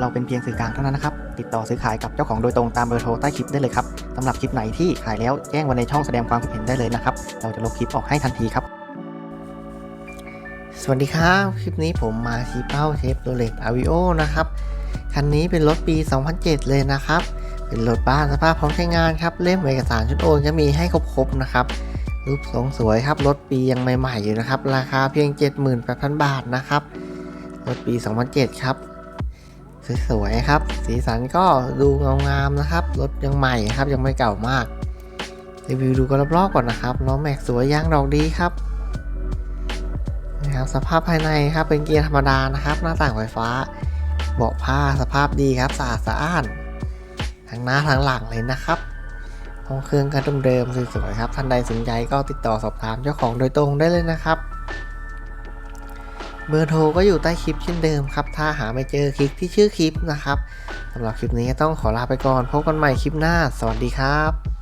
เราเป็นเพียงสื่อกลางเท่านั้นนะครับ ติดต่อซื้อขายกับเจ้าของโดยตรงตามเบอร์โทรใต้คลิปได้เลยครับสำหรับคลิปไหนที่ขายแล้วแจ้งไว้ในช่องแสดงความคิดเห็นได้เลยนะครับ เราจะลบคลิปออกให้ทันทีครับ สวัสดีครับ คลิปนี้ผมมาชี้เป้าเชฟโรเล็กอาวิโอนะครับ คันนี้เป็นรถปี 2007 เลยนะครับ เป็นรถบ้านสภาพพร้อมใช้งานครับ เล่มเอกสารชุดโอนจะมีให้ครบๆนะครับรูปทรงสวยครับรถปียังใหม่ๆอยู่นะครับ ราคาเพียง 78,000 บาทนะครับรถปี 2007 ครับ สวยๆครับ สีสันก็ดูเงางามนะครับ รถยังใหม่ครับยังไม่เก่ามาก รีวิวดูกันรอบๆก่อนนะครับล้อแม็กสวยยางดอกดีครับนะครับสภาพภายในครับเป็นเกียร์ธรรมดานะครับ หน้าต่างไฟฟ้า เบาะผ้าสภาพดีครับสะอาดสะอ้านทั้งหน้าทั้งหลังเลยนะครับห้องเครื่องก็เดิมๆสวยๆครับท่านใดสนใจก็ติดต่อสอบถามเจ้าของโดยตรงได้เลยนะครับ เบอร์โทรก็อยู่ใต้คลิปเช่นเดิมครับ ถ้าหาไม่เจอคลิกที่ชื่อคลิปนะครับสำหรับคลิปนี้ต้องขอลาไปก่อน พบกันใหม่คลิปหน้า สวัสดีครับ